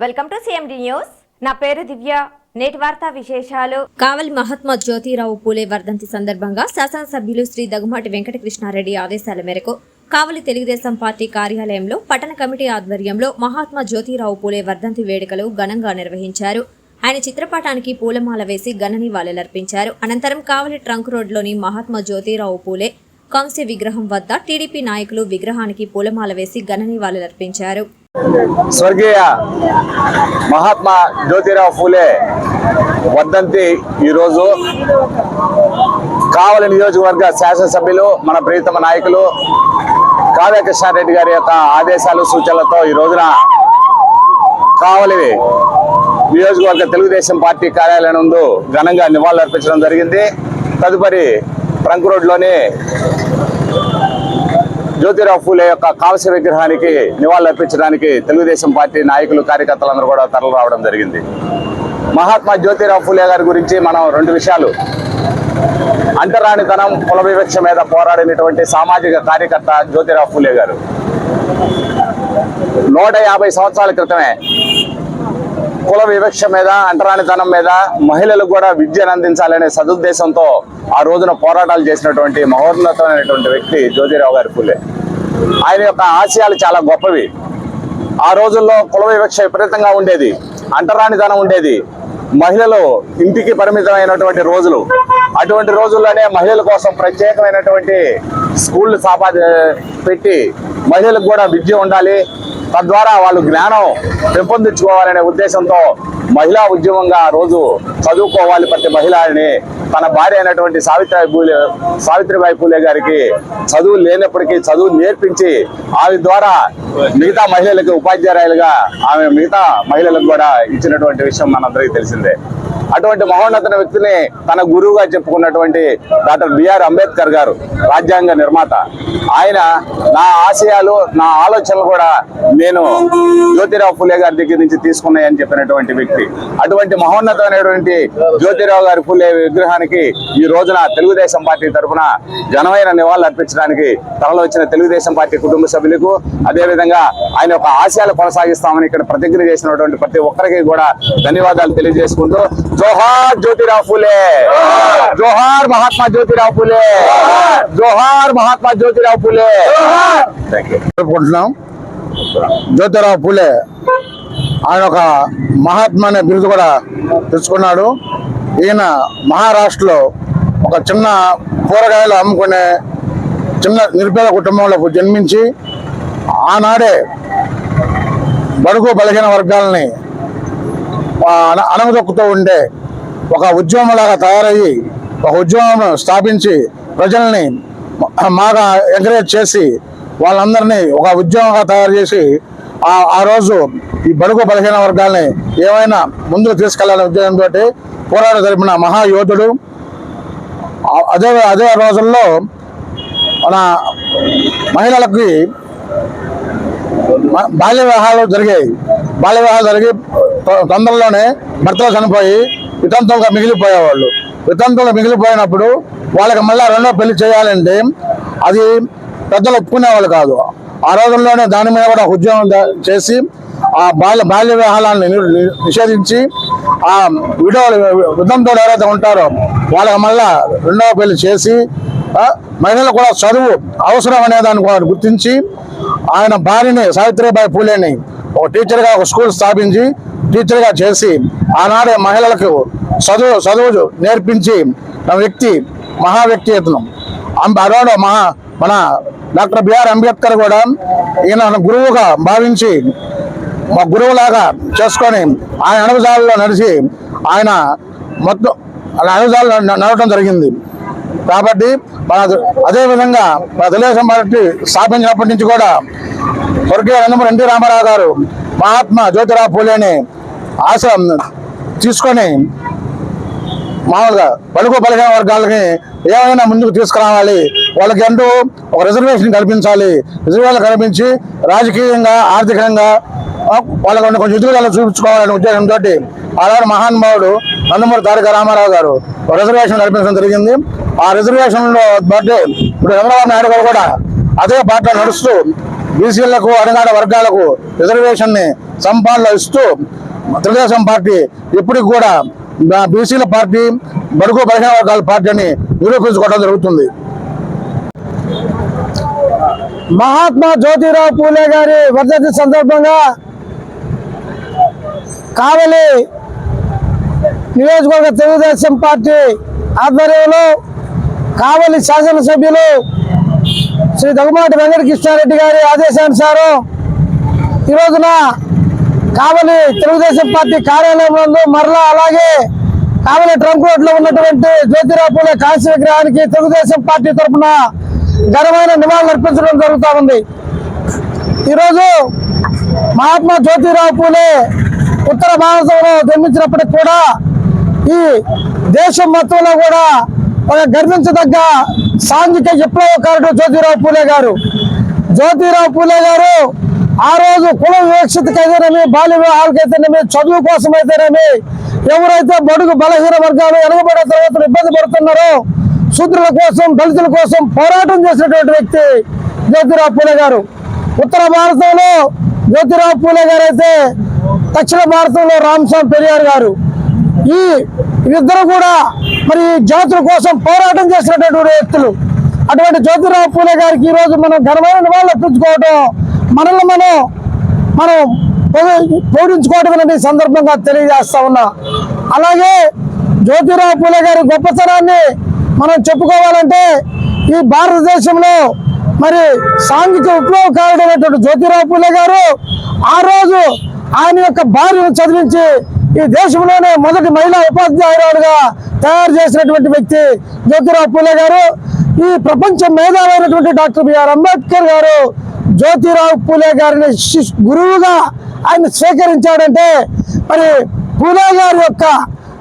Welcome to CMD news నా పేరు దివ్య. నేటి వార్తా విశేషాలు. కావలి మహాత్మా జ్యోతిరావు పూలే వర్ధంతి సందర్భంగా శాసనసభ్యులు శ్రీ దగ్గుమాటి వెంకటకృష్ణారెడ్డి ఆదేశాల మేరకు కావలి తెలుగుదేశం పార్టీ కార్యాలయంలో పట్టణ కమిటీ ఆధ్వర్యంలో మహాత్మా జ్యోతిరావు పూలే వర్ధంతి వేడుకలు ఘనంగా నిర్వహించారు. ఆయన చిత్రపటానికి పూలమాల వేసి ఘన నివాళులర్పించారు అనంతరం కావలి ట్రంక్ రోడ్లోని మహాత్మా జ్యోతిరావు పూలే కాంస్య విగ్రహం వద్ద టీడీపీ నాయకులు విగ్రహానికి పూలమాల వేసి ఘన నివాళులర్పించారు స్వర్గీయ మహాత్మా జ్యోతిరావు ఫూలే వర్ధంతి ఈరోజు కావలి నియోజకవర్గ శాసనసభ్యులు మన ప్రీతమ నాయకులు కావ్యకృష్ణారెడ్డి గారి యొక్క ఆదేశాలు సూచనలతో ఈ రోజున కావలి నియోజకవర్గ తెలుగుదేశం పార్టీ కార్యాలయం ముందు ఘనంగా నివాళులర్పించడం జరిగింది. తదుపరి ట్రంక్ రోడ్లోని జ్యోతిరావు ఫూలే యొక్క కాంస్య విగ్రహానికి నివాళులర్పించడానికి తెలుగుదేశం పార్టీ నాయకులు కార్యకర్తలందరూ కూడా తరలి రావడం జరిగింది. మహాత్మా జ్యోతిరావు ఫూలే గారి గురించి మనం రెండు విషయాలు. అంటరానితనం కుల వివక్ష మీద పోరాడినటువంటి సామాజిక కార్యకర్త జ్యోతిరావు ఫూలే గారు. నూట యాభై సంవత్సరాల క్రితమే కుల వివక్ష మీద అంటరానితనం మీద మహిళలకు కూడా విద్యను అందించాలనే సదుద్దేశంతో ఆ రోజున పోరాటాలు చేసినటువంటి మహోన్నతమైనటువంటి వ్యక్తి జ్యోతిరావు గారి ఫులే ఆయన యొక్క ఆశయాలు చాలా గొప్పవి. ఆ రోజుల్లో కుల వివక్ష విపరీతంగా ఉండేది అంటరానితనం ఉండేది. మహిళలు ఇంటికి పరిమితమైనటువంటి రోజులు అటువంటి రోజుల్లోనే మహిళల కోసం ప్రత్యేకమైనటువంటి స్కూళ్ళు సాపా పెట్టి మహిళలకు కూడా విద్య ఉండాలి. తద్వారా వాళ్ళు జ్ఞానం పెంపొందించుకోవాలనే ఉద్దేశంతో మహిళా ఉద్యమంగా రోజు చదువుకోవాలి ప్రతి మహిళ అని తన భార్య అయినటువంటి సావిత్రిబాయి పూలే సావిత్రిబాయి పూలే గారికి చదువు లేనప్పటికీ చదువు నేర్పించి ఆమె ద్వారా మిగతా మహిళలకు ఉపాధ్యాయులుగా ఆమె మిగతా మహిళలకు కూడా ఇచ్చినటువంటి విషయం మనందరికీ తెలిసిందే. అటువంటి మహోన్నత వ్యక్తిని తన గురువుగా చెప్పుకున్నటువంటి డాక్టర్ బిఆర్ అంబేద్కర్ గారు రాజ్యాంగ నిర్మాత. ఆయన నా ఆశయాలు నా ఆలోచనలు కూడా నేను జ్యోతిరావు ఫులే గారి దగ్గర నుంచి తీసుకున్నాయని చెప్పినటువంటి వ్యక్తి. అటువంటి మహోన్నతమైనటువంటి జ్యోతిరావు గారి ఫులే విగ్రహానికి ఈ రోజున తెలుగుదేశం పార్టీ తరఫున ఘనమైన నివాళులు అర్పించడానికి తరలి వచ్చిన తెలుగుదేశం పార్టీ కుటుంబ సభ్యులకు అదేవిధంగా ఆయన యొక్క ఆశయాలు కొనసాగిస్తామని ఇక్కడ ప్రతిజ్ఞ చేసినటువంటి ప్రతి ఒక్కరికి కూడా ధన్యవాదాలు తెలియజేసుకుంటూ జోహార్ జ్యోతిరావు ఫులే జోహార్ మహాత్మా జ్యోతిరావు ఫులే జోహార్ మహాత్మా జ్యోతిరావు ఫులే జరుపుకుంటున్నాం జ్యోతిరావు పూలే ఆయన ఒక మహాత్మా అనే బిరుదు కూడా తెచ్చుకున్నాడు. ఈయన మహారాష్ట్రలో ఒక చిన్న కూరగాయలు అమ్ముకునే చిన్న నిరుపేద కుటుంబంలో జన్మించి ఆనాడే బడుగు బలహీన వర్గాలని ఆ, అణగదొక్కుతూ ఉండే ఒక ఉద్యమంలాగా తయారయ్యి ఒక ఉద్యమం స్థాపించి ప్రజల్ని బాగా ఎంకరేజ్ చేసి వాళ్ళందరినీ ఒక ఉద్యమంగా తయారు చేసి ఆ ఆ రోజు ఈ బడుగు బలహీన వర్గాల్ని ఏమైనా ముందుకు తీసుకెళ్ళాలనే ఉద్యోగంతో పోరాట జరిపిన మహాయోధుడు. అదే అదే రోజుల్లో మన మహిళలకి బాల్య వివాహాలు జరిగాయి. బాల్య వివాహాలు జరిగి తొ- తొందరలోనే భర్తలు చనిపోయి వితంతులుగా మిగిలిపోయేవాళ్ళు. వితంతులుగా మిగిలిపోయినప్పుడు వాళ్ళకి మళ్ళీ రెండో పెళ్ళి చేయాలంటే అది పెద్దలు ఒప్పుకునేవాళ్ళు కాదు. ఆ రోజుల్లోనే దాని మీద కూడా ఉద్యోగం ఉద్యమం చేసి ఆ బాల్య బాల్య వివాహాలను నిషేధించి ఆ విడోలు వితంతులు ఎవరైతే ఉంటారో వాళ్ళకి మళ్ళా రెండవ పెళ్ళి చేసి మహిళలు కూడా చదువు అవసరం అనేదాన్ని కూడా గుర్తించి ఆయన భార్యని సావిత్రిబాయి పూలేని ఒక టీచర్గా ఒక స్కూల్ స్థాపించి టీచర్గా చేసి ఆనాడే మహిళలకు చదువు చదువు నేర్పించి వ్యక్తి మహా వ్యక్తి ఇతను మహా మన డాక్టర్ బిఆర్ అంబేద్కర్ కూడా ఈయన గురువుగా భావించి మా గురువులాగా చేసుకొని ఆయన అణుగుజాలలో నడిచి ఆయన మొత్తం అలా అణుగుజాలు నడవటం జరిగింది. కాబట్టి మన అదేవిధంగా మన తెలుగుదేశం పార్టీ స్థాపించినప్పటి నుంచి కూడా కొరకే నందమూరి ఎన్టీ రామారావు గారు మహాత్మా జ్యోతిరావు పూలేని ఆశ తీసుకొని మామూలుగా బలుగు బలహీన వర్గాలకి ఏమైనా ముందుకు తీసుకురావాలి. వాళ్ళకి అంటూ ఒక రిజర్వేషన్ కల్పించాలి. రిజర్వేషన్ కల్పించి రాజకీయంగా ఆర్థికంగా ఆ, వాళ్ళకు కొంచెం ఎదుగుదల చూపించుకోవాలనే ఉద్దేశంతో ఆనాడు మహానుభావుడు నందమూరి తారక రామారావు గారు ఒక రిజర్వేషన్ కల్పించడం జరిగింది. ఆ రిజర్వేషన్లో బట్టి ఇప్పుడు చంద్రబాబు నాయుడు గారు కూడా అదే బాటలో నడుస్తూ బీసీలకు అణగాడ వర్గాలకు రిజర్వేషన్ని సంపాదనలో ఇస్తూ తెలుగుదేశం పార్టీ ఇప్పటికి కూడా బీసీల పార్టీ బడుగు బలహీన వర్గాల పార్టీ అని నిరూపించుకోవడం జరుగుతుంది. మహాత్మా జ్యోతిరావు పూలే గారి వర్ధంతి సందర్భంగా కావలి నియోజకవర్గ తెలుగుదేశం పార్టీ ఆధ్వర్యంలో కావలి శాసనసభ్యులు శ్రీ దగ్గుమాటి వెంకటకృష్ణారెడ్డి గారి ఆదేశానుసారం ఈ రోజున కావలి తెలుగుదేశం పార్టీ కార్యాలయం నందు మరలా అలాగే కావలి ట్రంక్ రోడ్లో ఉన్నటువంటి జ్యోతిరావు పూలే కాశీ విగ్రహానికి తెలుగుదేశం పార్టీ తరఫున ఘనమైన నివాళులు అర్పించడం జరుగుతూ ఉంది. ఈరోజు మహాత్మా జ్యోతిరావు పూలే ఉత్తర భారతంలో జన్మించినప్పటికి కూడా ఈ దేశం మొత్తంలో కూడా ఒక గర్వించదగ్గ సాంఘిక విప్లవకారుడు జ్యోతిరావు పూలే గారు. జ్యోతిరావు పూలే గారు ఆ రోజు కుల వివక్షతకైతేనేమి బాల్య వివాహాలకైతేనేమి చదువు కోసం అయితేనేమి ఎవరైతే బడుగు బలహీన వర్గాలు వెనుకబడే తరగతులు ఇబ్బంది పడుతున్నారో శూద్రుల కోసం దళితుల కోసం పోరాటం చేసినటువంటి వ్యక్తి జ్యోతిరావు పూలే గారు. ఉత్తర భారతంలో జ్యోతిరావు పూలే గారు అయితే దక్షిణ భారతంలో రామస్వామి పెరియార్ గారు. ఈ ఇద్దరు కూడా మరి జాతుల కోసం పోరాటం చేసినటువంటి వ్యక్తులు. అటువంటి జ్యోతిరావు పూలే గారికి ఈ రోజు మనం ఘనమైన వాళ్ళు అర్పించుకోవడం మనల్ని మనం మనం పౌ- అనేది సందర్భంగా తెలియజేస్తా ఉన్నా. అలాగే జ్యోతిరావు పూలే గారి గొప్పతనాన్ని మనం చెప్పుకోవాలంటే ఈ భారతదేశంలో మరి సాంఘిక విప్లవకారుడైనటువంటి జ్యోతిరావు పూలే గారు ఆ రోజు ఆయన యొక్క భార్యను చదివించి ఈ దేశంలోనే మొదటి మహిళా ఉపాధ్యాయురాలుగా తయారు చేసినటువంటి వ్యక్తి జ్యోతిరావు పూలే గారు. ఈ ప్రపంచ మేధావైనటువంటి డాక్టర్ బిఆర్ అంబేద్కర్ గారు జ్యోతిరావు పూలే గారిని శిష్- గురువుగా ఆయన స్వీకరించాడంటే మరి పూలే గారి యొక్క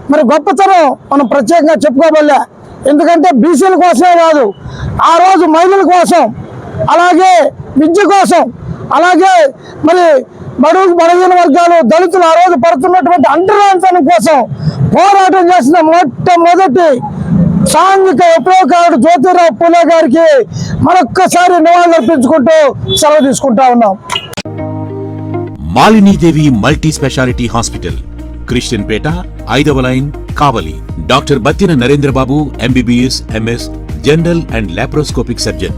మరి గొప్పతనం మనం ప్రత్యేకంగా చెప్పుకోబల్లే ఎందుకంటే బీసీల కోసమే కాదు ఆ రోజు మహిళల కోసం అలాగే విద్య కోసం అలాగే మరి బడుగు బలహీన వర్గాలు దళితులు ఆ రోజు పడుతున్నటువంటి అంటరాంతనం కోసం పోరాటం చేసిన మొట్టమొదటి సాంఘిక విప్లవకారుడు జ్యోతిరావు పూలే గారికి మరొక్కసారి నివాళులర్పించుకుంటూ సెలవు తీసుకుంటా ఉన్నాం. Malinidevi multi speciality hospital Christian Peta ఐదవ line Kavali. Doctor Battina Narendrababu MBBS MS general and laparoscopic surgeon.